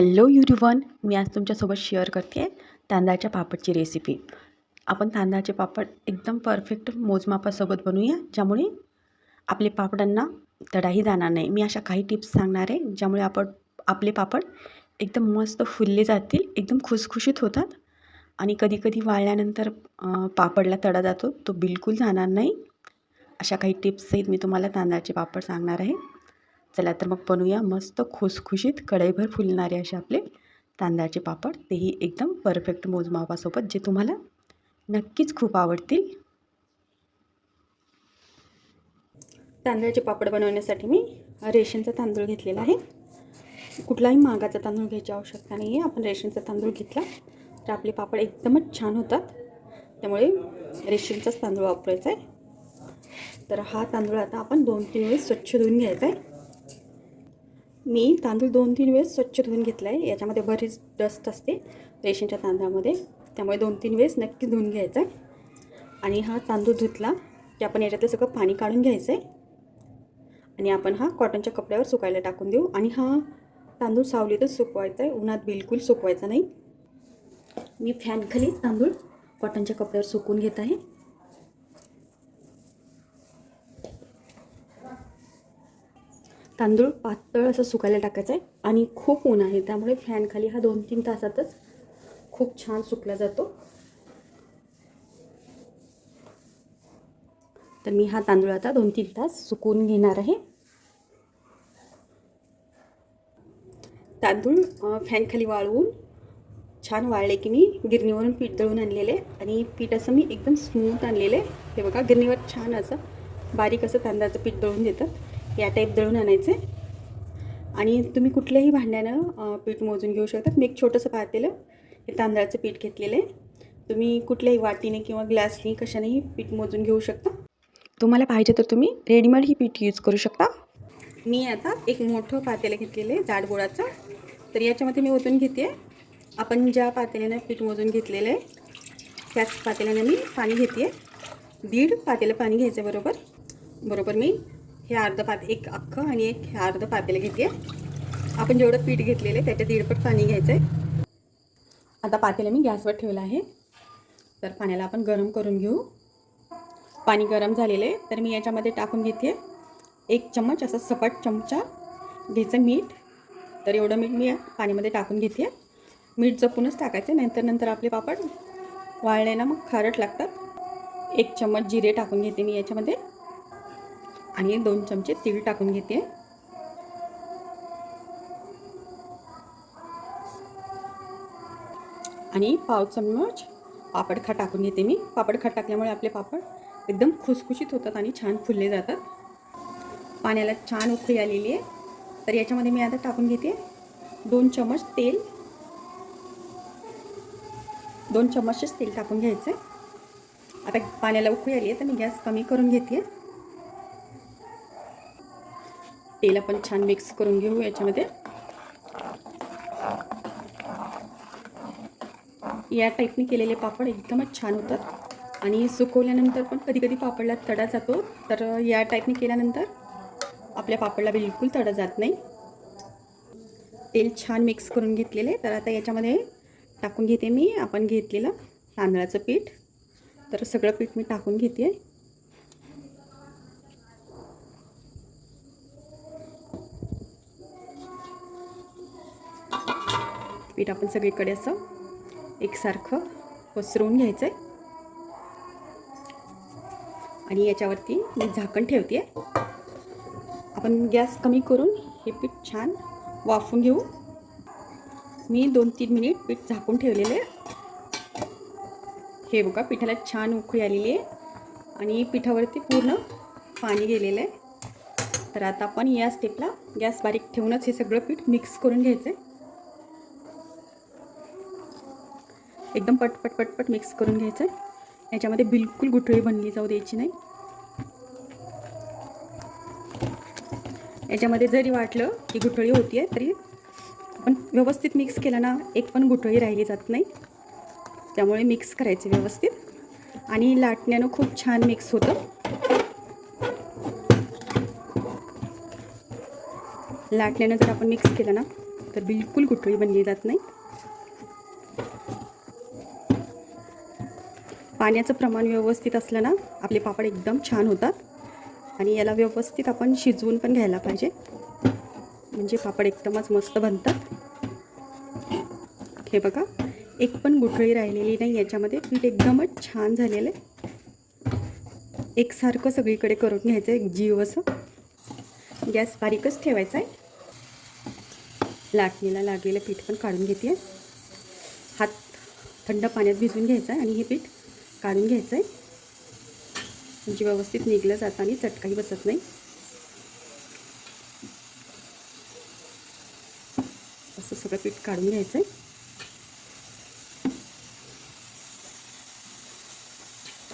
Hello युरिवन मी आज तुमच्यासोबत share करते आहे तांदळाच्या पापडची रेसिपी आपण तांदळाचे पापड एकदम परफेक्ट मोजमापासोबत बनवूया ज्यामुळे आपले पापडांना तडाही जाणार नाही. मी अशा काही टिप्स सांगणार आहे ज्यामुळे आपण आपले पापड एकदम मस्त फुलले जातील एकदम खुसखुशीत होतात आणि कधीकधी वाळल्यानंतर पापडला तडा जातो तो बिलकुल जाणार नाही. अशा काही टिप्स आहेत मी तुम्हाला तांदळाचे पापड सांगणार आहे. चला तर मग बनवूया मस्त खुसखुशीत कढईभर फुलणारे असे आपले तांदळाचे पापड. तेही एकदम परफेक्ट मोजमापासोबत जे तुम्हाला नक्कीच खूप आवडतील. तांदळाचे पापड बनवण्यासाठी मी रेशनचा तांदूळ घेतलेला आहे. कुठलाही महागाचा तांदूळ घ्यायची आवश्यकता नाही आहे आपण रेशनचा तांदूळ घेतला तर आपले पापड एकदमच छान होतात. त्यामुळे रेशनचाच तांदूळ वापरायचा आहे. तर हा तांदूळ आता आपण दोन तीन वेळेस स्वच्छ धुवून घ्यायचा आहे. मी तांदूळ दोन तीन वेळेस स्वच्छ धुवून घेतला आहे याच्यामध्ये बरीच डस्ट असते रेशनच्या तांदळामध्ये. त्यामुळे दोन तीन वेळेस नक्की धुवून घ्यायचा आहे आणि हा तांदूळ धुतला की आपण याच्यातलं सगळं पाणी काढून घ्यायचं आहे आणि आपण हा कॉटनच्या कपड्यावर सुकायला टाकून देऊ. आणि हा तांदूळ सावलीतच सुकवायचा आहे उन्हात बिलकुल सुकवायचा नाही. मी फॅनखाली तांदूळ कॉटनच्या कपड्यावर सुकून घेत आहे. तांदूळ पातळ असं सुकायला टाकायचं आहे आणि खूप ऊन आहे त्यामुळे फॅनखाली हा दोन तीन तासातच खूप छान सुकला जातो. तर मी हा तांदूळ आता दोन तीन तास सुकून घेणार आहे. तांदूळ फॅनखाली वाळवून छान वाळले की मी गिरणीवरून पीठ दळून आणलेले आणि पीठ असं मी एकदम स्मूथ आणलेलं. आहे हे बघा गिरणीवर छान असं बारीक असं तांदळाचं पीठ दळून देतात. या टाईप दळून आणायचं आणि तुम्ही कुठल्याही भांड्यानं पीठ मोजून घेऊ शकतात मी एक छोटंसं पातेलं हे तांदळाचं पीठ घेतलेलं आहे. तुम्ही कुठल्याही वाटीने किंवा ग्लासने कशानेही पीठ मोजून घेऊ शकता. तुम्हाला पाहिजे तर तुम्ही रेडीमेड ही पीठ यूज करू शकता. मी आता एक मोठं पातेलं घेतलेलं आहे जाडगोळाचं तर याच्यामध्ये मी ओतून घेते. आपण ज्या पातेल्यानं पीठ मोजून घेतलेलं आहे त्याच पातेल्यानं मी पाणी घेते. दीड पातेलं पाणी घ्यायचं बरोबर. बरोबर मी. हे अर्ध पात एक अख्खं आणि एक हे अर्ध पातेलं घेते आपण जेवढं पीठ घेतलेलं आहे त्याच्या दीडपट पाणी घ्यायचं आहे आता पातेलं मी गॅसवर ठेवलं आहे. तर पाण्याला आपण गरम करून घेऊ. पाणी गरम झालेलं आहे तर मी याच्यामध्ये टाकून घेते. एक चम्मच असं सपाट चमचा घ्यायचं मीठ. तर एवढं मीठ मी पाण्यामध्ये पाणीमध्ये टाकून घेते. मीठ जपूनच टाकायचं नंतर नंतर आपले पापड वाळले ना मग खारट लागतात. एक चम्मच जिरे टाकून घेते मी याच्यामध्ये. आणि दोन चमचे तीळ टाकून घेते. आणि पाव चम्मच पापडखा टाकून घेते मी. पापडखा टाकल्यामुळे आपले पापड एकदम खुसखुशीत होतात आणि छान फुलले जातात. पाण्याला छान उकळी आलेली आहे. तर याच्यामध्ये मी आता टाकून घेते दोन चम्मच तेल. दोन चम्मचच तेल टाकून घ्यायचं. आता पाण्याला उकळी आली आहे तर मी गॅस कमी करून घेते. तेल आपण छान मिक्स करून घेऊ याच्यामध्ये. या टाईपने केलेले पापड एकदमच छान होतात. आणि सुकवल्यानंतर पण कधी कधी पापडला तडा जातो. तर या टाईपने केल्यानंतर आपल्या पापडला बिलकुल तडा जात नाही. तेल छान मिक्स करून घेतलेले. तर आता याच्यामध्ये टाकून घेते मी. आपण घेतलेलं तांदळाचं पीठ. तर सगळं पीठ मी टाकून घेते. पीठ आपण सगळीकडे असं एकसारखं पसरवून घ्यायचं आहे आणि याच्यावरती मी झाकण ठेवते. आपण गॅस कमी करून हे पीठ छान वाफून घेऊ. मी दोन तीन मिनिट पीठ झाकून ठेवलेले आहे. हे बघा पिठाला छान उकळी आलेली आहे. आणि पिठावरती पूर्ण पाणी गेलेलं आहे. तर आता आपण या स्टेपला गॅस बारीक ठेवूनच हे सगळं पीठ मिक्स करून घ्यायचं आहे एकदम पटपट पटपट मिक्स करून घ्यायचं. आहे याच्यामध्ये बिलकुल गुठळी बनली जाऊ द्यायची नाही. याच्यामध्ये जरी वाटलं की गुठळी होती आहे तरी आपण व्यवस्थित मिक्स केलं ना एक पण गुठळी राहिली जात नाही. त्यामुळे मिक्स करायचे व्यवस्थित. आणि लाटण्यानं खूप छान मिक्स होतं. लाटण्यानं जर आपण मिक्स केलं ना तर बिलकुल गुठळी बनली जात नाही. पाण्याचं प्रमाण व्यवस्थित असलं ना आपले पापड एकदम छान होतात. आणि याला व्यवस्थित आपण शिजवून पण घ्यायला पाहिजे. म्हणजे पापड एकदमच मस्त बनतात. हे बघा एक पण गुठळी राहिलेली नाही याच्यामध्ये. पीठ एकदमच छान झालेलं आहे. एकसारखं सगळीकडे करून घ्यायचं आहे जीव असं. गॅस बारीकच ठेवायचा आहे. लाटणीला लागलेलं पीठ पण काढून घेते. हात थंड पाण्यात भिजून घ्यायचं आहे आणि हे पीठ काढून घ्यायचं आहे म्हणजे व्यवस्थित निघलं जातं आणि चटकाही बसत नाही. असं सगळं पीठ काढून घ्यायचं आहे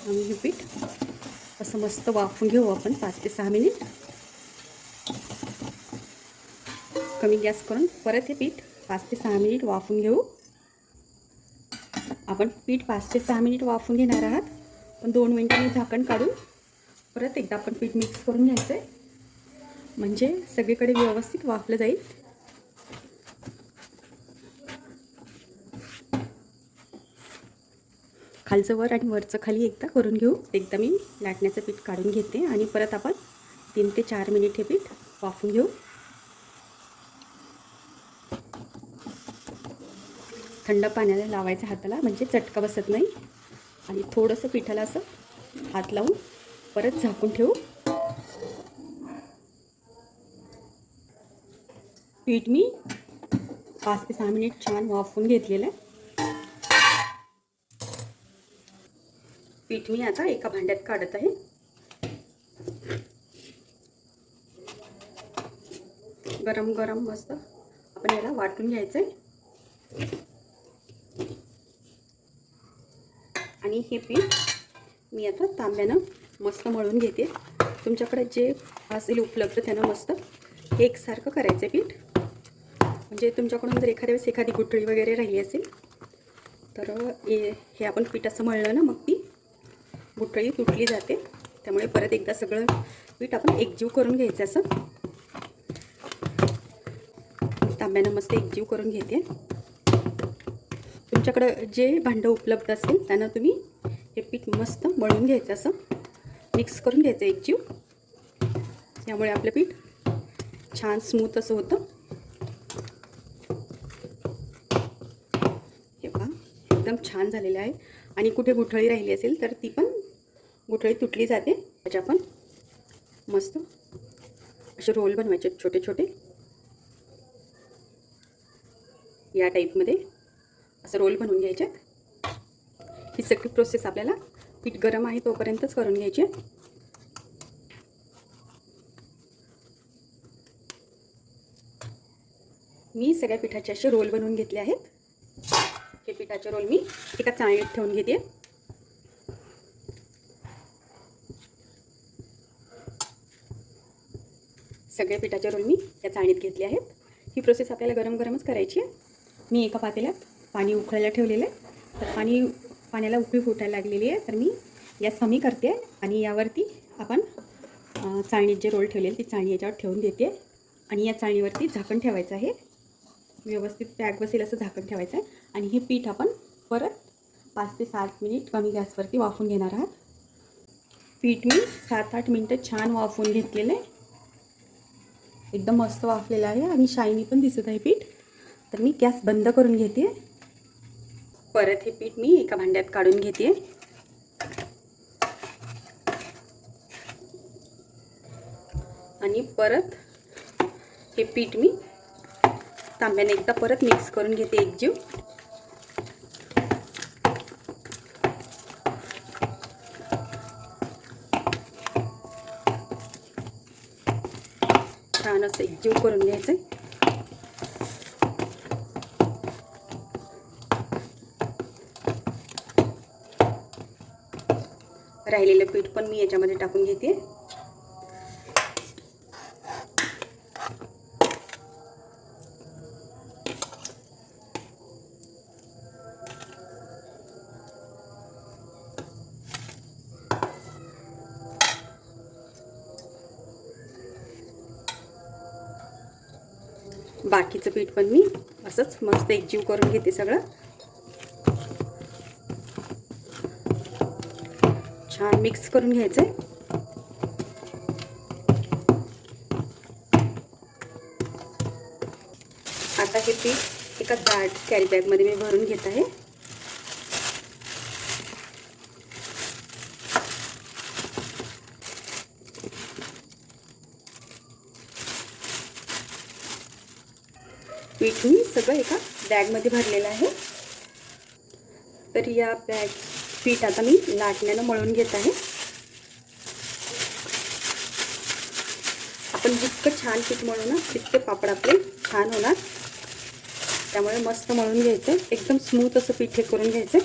आणि हे पीठ असं मस्त वाफून घेऊ आपण पाच ते सहा मिनिट. कमी गॅस करून परत हे पीठ पाच ते सहा मिनिट वाफून घेऊ. आपण पीठ पाच ते सहा मिनिट वाफून घेणार आहात. पण दोन मिनटांनी झाकण काढून परत एकदा आपण पीठ मिक्स करून घ्यायचं आहे म्हणजे सगळीकडे व्यवस्थित वाफलं जाईल. खालचं वर आणि वरचं खाली एकदा करून घेऊ. एकदा मी लाटण्याचं पीठ काढून घेते आणि परत आपण तीन ते चार मिनिट हे पीठ वाफून घेऊ. थंड पाण्याला लावायचं हाताला म्हणजे चटका बसत नाही. आणि थोडंसं पिठाला असं हात लावून परत झाकून ठेवू. पीठ मी पाच ते सहा मिनिट छान वाफून घेतलेलं आहे. पीठ मी आता एका भांड्यात काढत आहे. गरम गरम मस्त आपण याला वाटून घ्यायचं आहे आणि हे पीठ मी आता तांब्यानं मस्त मळून घेते. तुमच्याकडे जे असेल उपलब्ध त्यानं मस्त एकसारखं करायचं आहे पीठ. म्हणजे तुमच्याकडून जर एखाद्या वेळेस एखादी गुठळी वगैरे राहिली असेल तर हे हे आपण पीठ असं मळलं ना मग ती गुठळी तुटली जाते. त्यामुळे परत एकदा सगळं पीठ आपण एकजीव करून घ्यायचं असं. तांब्यानं मस्त एकजीव करून घेते. तुमच्याकडं जे भांडं उपलब्ध असेल त्यांना तुम्ही हे पीठ मस्त मळून घ्यायचं असं मिक्स करून घ्यायचं एक जीव. त्यामुळे आपलं पीठ छान स्मूथ असं होतं. हे पहा एकदम छान झालेलं आहे. आणि कुठे गुठळी राहिली असेल तर ती पण गुठळी तुटली जाते. त्याच्या पण मस्त असे रोल बनवायचे छोटे छोटे या टाईपमध्ये असं रोल बनवून घ्यायचे. ही सगळी प्रोसेस आपल्याला पीठ गरम आहे तोपर्यंतच करून घ्यायची. आहे मी सगळ्या पिठाचे असे रोल बनवून घेतले आहेत. हे पिठाचे रोल मी एका चाळणीत ठेवून घेते. सगळे पिठाचे रोल मी या चाळणीत घेतले आहेत. ही प्रोसेस आपल्याला गरम गरमच करायची आहे. मी एका पातेल्यात पाणी उकळायला ठेवलेलं आहे. तर पाणी पाण्याला उकळी फुटायला लागलेली आहे. तर मी गॅस कमी करते आणि यावरती आपण चाळणीत जे रोल ठेवलेले ती चाळणी याच्यावर ठेवून देते. आणि या चाळणीवरती झाकण ठेवायचं आहे. व्यवस्थित पॅक बसेल असं झाकण ठेवायचं आहे. आणि हे पीठ आपण परत पाच ते सात मिनिट कमी गॅसवरती वाफून घेणार आहात. पीठ मी सात आठ मिनटं छान वाफून घेतलेलं आहे. एकदम मस्त वाफलेलं आहे आणि शायनी पण दिसत आहे पीठ. तर मी गॅस बंद करून घेते. परत हे पीठ मी एका भांड्यात काढून घेते. आणि परत हे पीठ मी तांब्याने एकदा परत मिक्स करून घेते एकजीव छान असं एकजीव करून घ्यायचं राहिलेलं पीठ पण मी याच्यामध्ये टाकून घेते. बाकीचं पीठ पण मी असंच मस्त एकजीव करून घेते सगळं. छान मिक्स करून घ्यायचं. आहे आता हे पीठ एका दाट कॅरी बॅगमध्ये मी भरून घेत आहे. पीठ मी सगळं एका बॅगमध्ये भरलेलं आहे. तर या बॅग पीठ आता मी लाटण्यानं मळून घेत आहे. आपण जितकं छान पीठ मळू ना तितके पापड आपले छान होणार. त्यामुळे मस्त मळून घ्यायचं. एकदम स्मूथ असं पीठ हे करून घ्यायचं.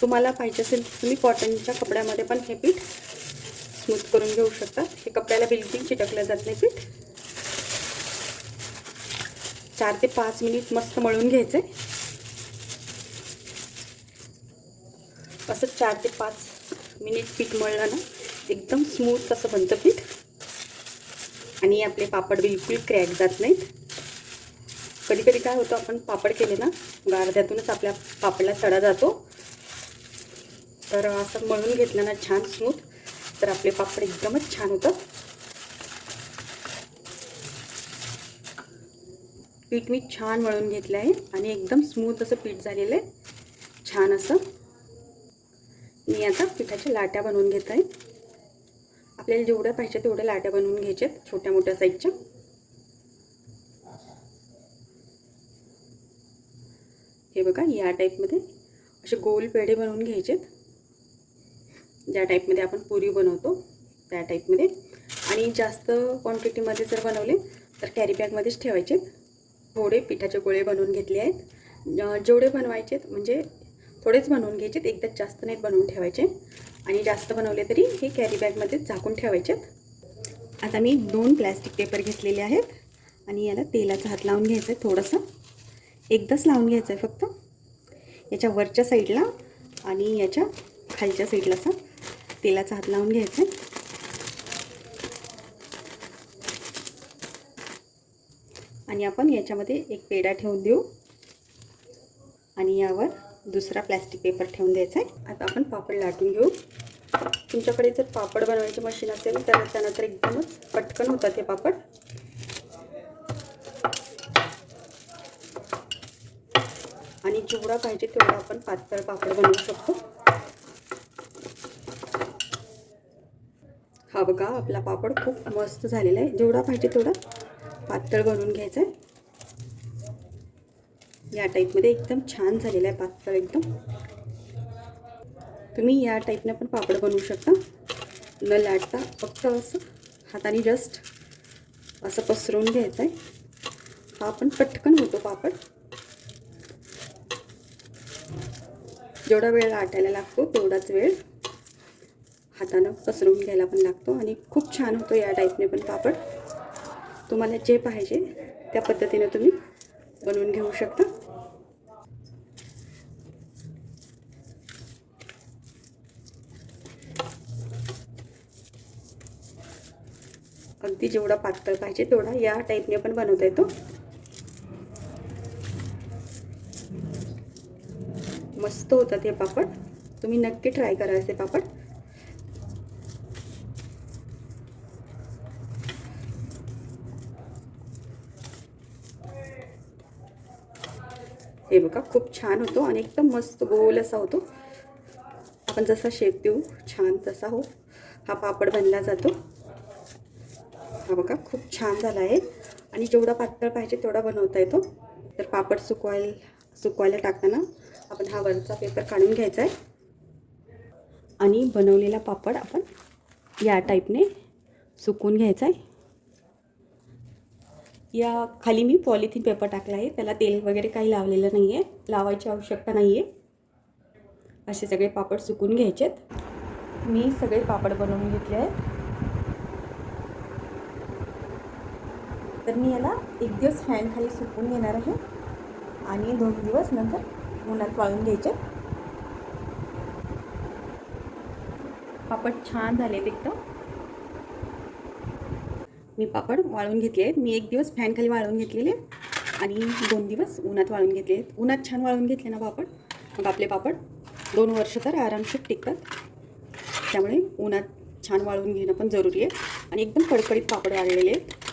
तुम्हाला पाहिजे असेल तुम्ही कॉटनच्या कपड्यामध्ये पण हे पीठ स्मूथ करून घेऊ शकता. हे कपड्याला बिलकुल चिटकलं जात नाही पीठ. चार ते पाच मिनिट मस्त मळून घ्यायचं आहे असं चार ते पाच मिनिट पीठ मळलं ना एकदम स्मूथ असं बनतं पीठ. आणि आपले पापड बिलकुल क्रॅक जात नाहीत. कधी कधी काय होतं आपण पापड केले ना गारद्यातूनच आपल्या पापडला सडा जातो. तर असं मळून घेतलं ना छान स्मूथ तर आपले पापड एकदमच छान होतं पीठ मी छान मळून घेतलं आहे आणि एकदम स्मूथ असं पीठ झालेलं आहे. छान असं. मी आता पिठाच्या लाट्या बनवून घेत आहे आपल्याला जेवढ्या पाहिजे तेवढ्या लाट्या बनवून घ्यायच्यात छोट्या मोठ्या साईजच्या. हे बघा या टाईपमध्ये असे गोल पेढे बनवून घ्यायचेत. ज्या टाईपमध्ये आपण पुरी बनवतो त्या टाईपमध्ये. आणि जास्त क्वांटिटीमध्ये जर बनवले तर कॅरी बॅगमध्येच ठेवायचे थोडे पिठाचे गोळे बनवून घेतले आहेत. जेवढे बनवायचे म्हणजे थोडेच बनवून घ्यायचे एकदाच जास्त नाहीत बनवून ठेवायचे. आणि जास्त बनवले तरी हे कॅरी बॅगमध्ये झाकून ठेवायचेत. आता मी दोन प्लॅस्टिक पेपर घेतलेले आहेत आणि याला तेलाचा हात लावून घ्यायचा आहे थोडंसं. एकदाच लावून घ्यायचं आहे फक्त. याच्या वरच्या साईडला आणि याच्या खालच्या साईडला असं तेलाचा हात लावून घ्यायचा आहे. आणि आपण याच्यामध्ये एक पेढा ठेवून देऊ. आणि यावर दुसरा प्लॅस्टिक पेपर ठेवून द्यायचा आहे. आता आपण पापड लाटून घेऊ. तुमच्याकडे जर पापड बनवायची मशीन असेल तर त्यानंतर एकदमच पटकन होतात हे पापड. आणि जेवढा पाहिजे तेवढा आपण पातळ पापड बनवू शकतो. हा बघा आपला पापड खूप मस्त झालेला आहे. जेवढा पाहिजे तेवढा पातळ बनवून घ्यायचा आहे. या टाईपमध्ये एकदम छान झालेला आहे पातळ एकदम. तुम्ही या टाईपनं पण पापड बनवू शकता. न लाटता फक्त असं हाताने जस्ट असं पसरवून घ्यायचं आहे हा पण पटकन होतो पापड. जेवढा वेळ लाटायला लागतो तेवढाच वेळ हातानं पसरवून घ्यायला पण लागतो आणि खूप छान होतो या टाईपने पण पापड. तुम्हाला जे पाहिजे त्या पद्धतीनं तुम्ही बनवून घेऊ शकता. अगदी जेवढा पातळ पाहिजे तेवढा या टाईपने पण बनवता येतो. मस्त होतात हे पापड. तुम्ही नक्की ट्राय करा असे पापड. हे बघा खूप छान होतो आणि एकदम मस्त गोल असा होतो. आपण जसा शेप देऊ छान तसा हो. हा पापड बनला जातो. हा बघा खूप छान झाला आहे. आणि जेवढा पातळ पाहिजे तेवढा बनवता येतो. तर पापड सुकवायला सुकवायला टाकताना आपण हा वरचा पेपर काढून घ्यायचा आहे. आणि बनवलेला पापड आपण या टाईपने सुकवून घ्यायचा आहे. या खाली मी पॉलिथिन पेपर टाकला आहे. त्याला तेल वगैरे काही लावलेलं नाही आहे लावायची आवश्यकता नाही आहे असे सगळे पापड सुकून घ्यायचे आहेत मी सगळे पापड बनवून घेतले आहेत. तर मी याला एक दिवस फॅनखाली सुकवून सुकून घेणार आहे. आणि दोन दिवस नंतर उन्हात वाळून घ्यायचे. पापड छान झाले एकदम. मी पापड वाळून घेतले आहेत. मी एक दिवस फॅनखाली वाळून घेतलेले आणि दोन दिवस उन्हात वाळून घेतले आहेत. उन्हात छान वाळून घेतले ना पापड? मग आपले पापड दोन वर्ष तर आरामशीर टिकतात. त्यामुळे उन्हात छान वाळून घेणं पण जरुरी आहे. आणि एकदम कडकडीत पापड वाळलेले आहेत.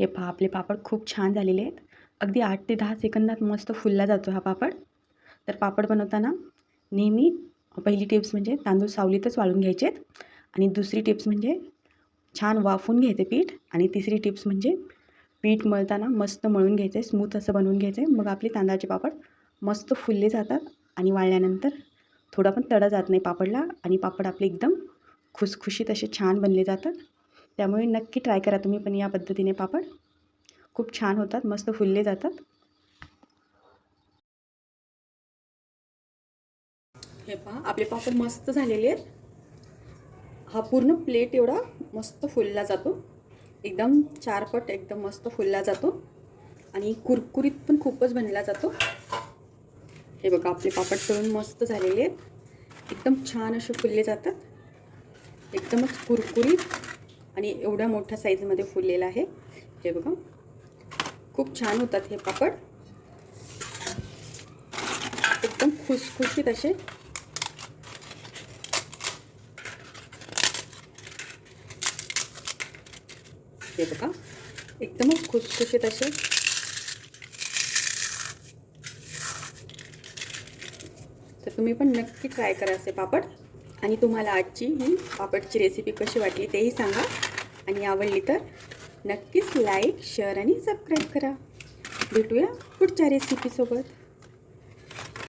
हे पहा आपले पापड खूप छान झालेले आहेत. अगदी आठ ते दहा सेकंदात मस्त फुलला जातो हा पापड. तर पापड बनवताना नेहमी पहिली टिप्स म्हणजे तांदूळ सावलीतच वाळून घ्यायचे आहेत आणि दुसरी टिप्स म्हणजे छान वाफून घ्यायचे पीठ. आणि तिसरी टिप्स म्हणजे पीठ मळताना मस्त मळून घ्यायचं आहे स्मूथ असं बनवून घ्यायचं. आहे मग आपले तांदळाचे पापड मस्त फुलले जातात आणि वाळल्यानंतर थोडा पण तडा जात नाही पापडला. आणि पापड आपले एकदम खुसखुशीत असे छान बनले जातात. त्यामुळे नक्की ट्राय करा तुम्ही पण या पद्धतीने पापड. खूप छान होतात मस्त फुलले जातात. हे पहा आपले पापड मस्त झालेले आहेत. हा पूर्ण प्लेट एवढा मस्त फुलला जातो. एकदम चारपट एकदम मस्त फुलला जातो. आणि कुरकुरीत पण खूपच बनला जातो. हे बघा आपले पापड तळून मस्त झालेले आहेत. एकदम छान असे फुलले जातात. एकदमच कुरकुरीत. आणि एवढ्या मोठ्या साईजमध्ये फुललेला आहे. हे बघा. खूप छान होतात हे पापड. एकदम खुसखुशीत असे. हे बघा. एकदमच खुसखुशीत असे. तर तुम्ही पण नक्की ट्राय करा असे पापड. आणि तुम्हाला आजची ही पापडची रेसिपी कशी वाटली तेही सांगा. आणि आवडली तर नक्कीच लाईक शेअर आणि सबस्क्राईब करा. भेटूया पुढच्या रेसिपीसोबत